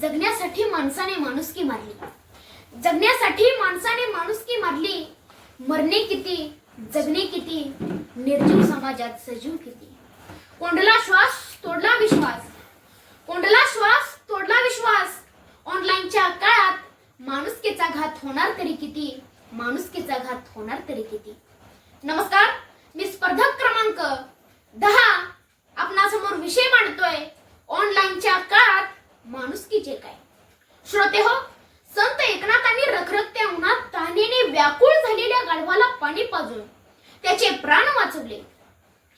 जगण्यासाठी माणसाने माणुसकी मारली. जगण्यासाठी माणसाने माणुसकी मारली मरणे किती जगणे किती निर्जीव समाजात सजीव किती. कोंडला श्वास तोडला विश्वास. कोंडला श्वास तोडला विश्वास. ऑनलाईनच्या काळात माणुसकीचा घात होणार तरी किती माणुसकीचा घात होणार तरी किती. नमस्कार मी स्पर्धक क्रमांक दहा आपणासमोर विषय मांडतोय ऑनलाईनच्या काळात माणुसकीचे काय श्रोते हो संत एकनाथांनी रखरखत्या उन्हात तहानेने व्याकुळ झालेल्या गाढवाला पाणी पाजून त्याचे प्राण वाचवले.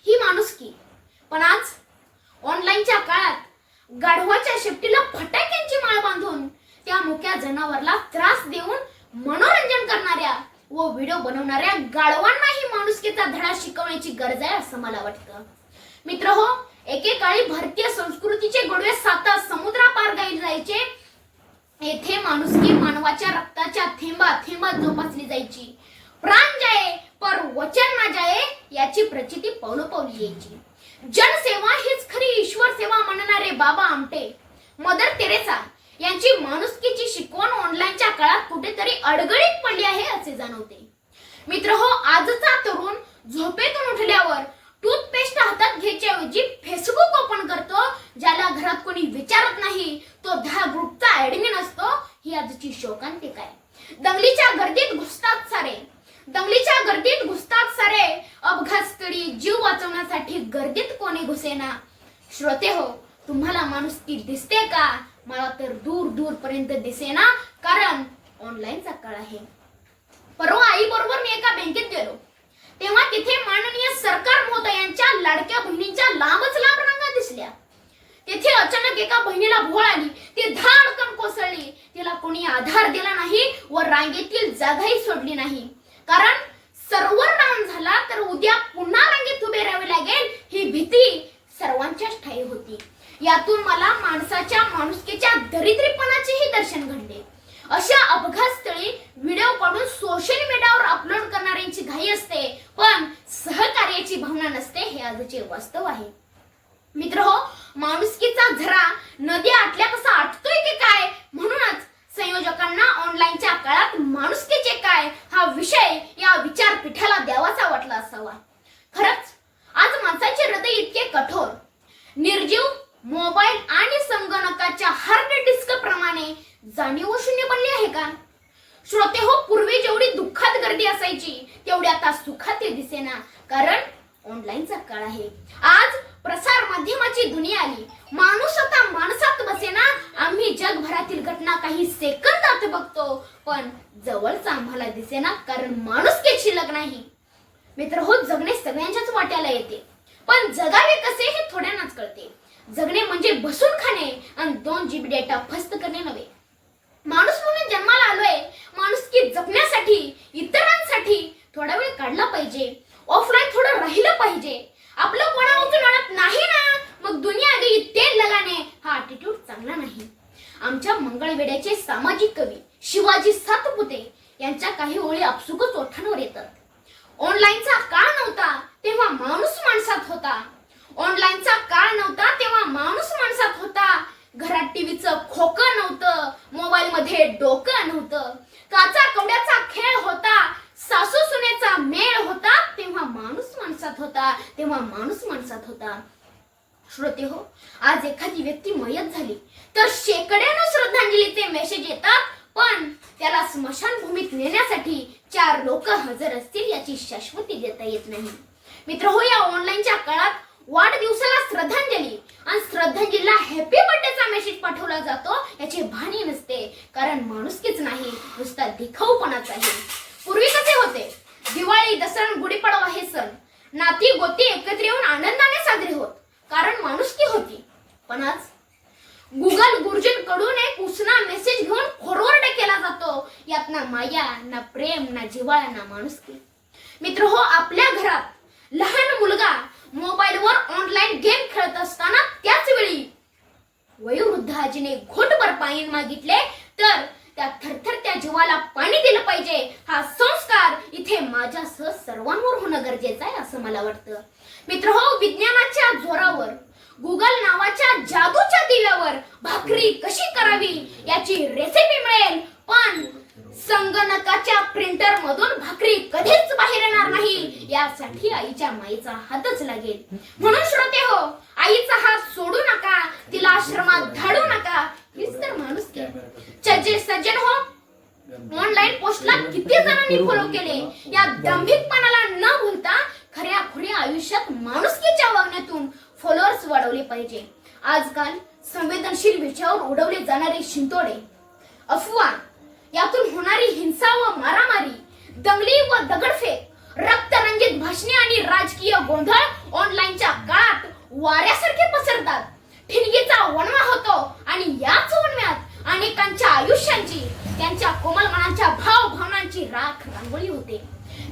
ही माणुसकी पण आज ऑनलाईनच्या काळात गाढवाच्या शेपटीला फटाक्यांची माळ बांधून त्या मुक्या जनावरला त्रास देऊन मनोरंजन करणाऱ्या व व्हिडिओ बनवणाऱ्या गाढवांनाही माणुसकीचा धडा शिकवण्याची गरज आहे असं मला वाटतं. मित्र हो एकेकाळी भारतीय संस्कृतीचे गोडवे साता समुद्रापार गायले जायचे. येथे माणुसकी मानवाच्या रक्ताच्या थेंबा थेंबा जोपासली जायची. प्राण जाये पर वचन ना जाये याची प्रचिती पावलोपावली यायची. जनसेवा हीच खरी ईश्वर सेवा म्हणणारे बाबा आमटे. मदर तेरेसा यांची माणुसकीची शिकवण ऑनलाईनच्या काळात कुठेतरी अडगळीत पडली आहे असे जाणवते. मित्र हो आजचा तरुण झोपेतून उठल्यावर टूथपेस्ट हातात घ्यायच्याऐवजी फेसबुक ओपन करतो ज्याला घरात कोणी विचारत नाही तो दहा ग्रुपचा ऍडमिन असतो ही आजची शोकांतिक आहे दंगलीच्या गर्दीत घुसतात सारे दंगलीच्या गर्दीत घुसतात सारे. अपघात स्थळी जीव वाचवण्यासाठी गर्दीत कोणी घुसेना. श्रोते हो तुम्हाला माणुसकी दिसते का? मला तर दूर दूर पर्यंत दिसेना कारण ऑनलाईनचा काळ आहे. परवा आई बरोबर मी एका बँकेत गेलो. तेव्हा तिथे माननीय सरकार महोदयांच्या लाडक्या बहिणींच्या लांबच लांब रांगा दिसल्या. तेथे अचानक एका बहिणीला भोळ आली. ती धाडकन कोसळली. तिला कोणी आधार दिला नाही व रांगेतील जागाही सोडली नाही. कारण सर्वर डाऊन झाला तर उद्या पुन्हा रांगेत उभे राहावे लागेल ही भीती सर्वांच्याच ठाई होती. यातून मला माणसाच्या माणुसकीच्या दरिद्रीपणाचेही दर्शन घडले. अशा अपघात स्थळी व्हिडिओ काढून सोशल मीडियावर अपलोड करणाऱ्यांची घाई असते पण सहकार्याची भावना नसते हे आजचे वास्तव आहे. मित्र हो माणुसकीचा झरा नदी आटल्या कसा आटतो. संयोजकांना ऑनलाईनच्या काळात माणुसकीचे काय? हा विषय या विचारपीठाला द्यावासा वाटला असावा. खरंच आज माणसाचे हृदय इतके कठोर. निर्जीव मोबाईल आणि संगणकाच्या हार्ड डिस्क प्रमाणे जाणीव शून्य बनले आहे का? श्रोते हो पूर्वी जेवढी दुःखात गर्दी असायची तेवढी आता सुखात दिसेना कारण ऑनलाईनचा काळ आहे. आज प्रसार माध्यमाची दुनिया आली. माणूस आता माणसात बसेना आम्ही घटना काही सेकंदात बघतो. पण जवळच आम्हाला दिसेना कारण माणूस के शिल्लक नाही मित्र हो जगणे सगळ्यांच्याच वाट्याला येते. पण जगावे कसे हे थोड्यांनाच कळते. जगणे म्हणजे बसून खाणे आणि दोन जीबी डेटा फस्त करणे नव्हे. माणूस म्हणून जन्माला आलोय. माणूस की जपण्यासाठी इतरांसाठी थोडा वेळ काढला पाहिजे. ऑफलाईन थोडं राहिलं पाहिजे आपलं कोणावरून आणत नाही ना मग दुनिया गई तेल लगाने हा अटिट्यूड चांगला नाही वेड्याचे सामाजिक कवी शिवाजी सातपुते यांच्या काही ओळी आपसुकच ओठांवर येतात. ऑनलाईनचा काळ नव्हता तेव्हा माणूस माणसात होता. ऑनलाईनचा काळ नव्हता तेव्हा माणूस माणसात होता. घरात टीव्हीचं खोकं नव्हतं मोबाईल मध्ये डोकं नव्हतं. काचा कवड्याचा खेळ होता सासू सुनेचा मेळ होता तेव्हा माणूस माणसात होता तेव्हा माणूस माणसात होता. श्रोते हो आज एखादी व्यक्ती मयत झाली तर शेकड्यानं मेसेज येतात पण त्याला स्मशानभूमीत नेण्यासाठी चार लोक हजर असतील याची शाश्वती देता येत नाही. मित्र हो या ऑनलाईनच्या काळात वाढदिवसाला श्रद्धांजली आणि श्रद्धांजलीला हॅपी बर्थडेचा मेसेज पाठवला जातो याची भानी नसते कारण माणुसकीच नाही नुसता दिखाऊपणाच आहे. पूर्वी कसे होते? दिवाळी दसरा गुढीपाडवा हे सण नाती गोती एकत्र येऊन आनंदाने साजरे होत कारण माणुसकी होती. पण आज गुगल गुरुजींकडून कडून एक उसना मेसेज घेऊन फॉरवर्ड केला जातो. यात ना माया ना प्रेम ना जिवाळा ना माणुसकी. मित्र हो आपल्या घरात लहान मुलगा मोबाईलवर ऑनलाईन गेम खेळत असताना त्याच वेळी वयोवृद्ध आजीने घोटभर पाणी मागितले तर त्या थरथरत्या जीवाला पाणी दिलं पाहिजे. हा संस्कार इथे माझ्यासह सर्वांवर होणं गरजेचं आहे असं मला वाटतं. मित्र हो विज्ञानाच्या जोरावर गुगल नावाच्या जादूच्या दिव्यावर भाकरी कशी करावी याची रेसिपी मिळेल. पण संगणकाच्या प्रिंटर मधून भाकरी कधीच बाहेर येणार नाही. यासाठी आईच्या माईचा हातच लागेल. म्हणून श्रोते हो आईचा हात सोडू नका तिला आश्रमात धाडू नका. हीच तर माणूस चजे सज्जन हो ऑनलाईन पोस्टला किती जणांनी फॉलो केले? या दंभिकपणाला न भूलता खऱ्या खुऱ्या आयुष्यात माणुसकीच्या वागण्यातून फॉलोअर्स वाढवले पाहिजे. आजकाल संवेदनशील विषयावर उडवले जाणारे शिंतोडे अफवा यातून होणारी हिंसा व मारामारी दंगली व दगडफेक रक्तरंजित भाषणे आणि राजकीय गोंधळ ऑनलाईनच्या काळात वाऱ्यासारखे पसरतात. ठिणगीचा वणवा होतो आणि याच वणव्यात अनेकांच्या आयुष्यांची त्यांच्या कोमल मनाच्या भाव भावनांची राख रांगोळी होते.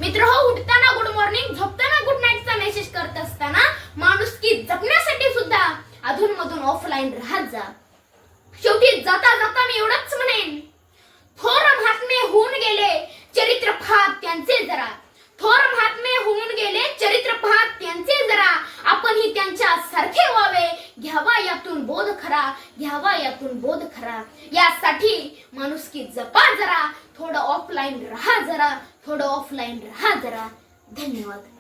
मित्र हो उठताना गुड मॉर्निंग झोपताना गुड नाईटचा मेसेज करत असताना माणुसकी जपण्यासाठी सुद्धा अधून मधून ऑफलाईन राहत जा. शेवटी जाता जाता मी एवढंच म्हणेन. थोर महात्मे होऊन गेले चरित्र पाहत त्यांचे जरा. थोर महात्मे होऊन गेले चरित्र पाहत त्यांचे जरा. आपणही त्यांच्या सारखे व्हावे. घ्यावा यातून बोध खरा घ्यावा यातून बोध खरा. यासाठी माणुसकी जपा जरा. थोडं ऑफलाईन राहा जरा. थोडं ऑफलाईन राहा जरा. धन्यवाद.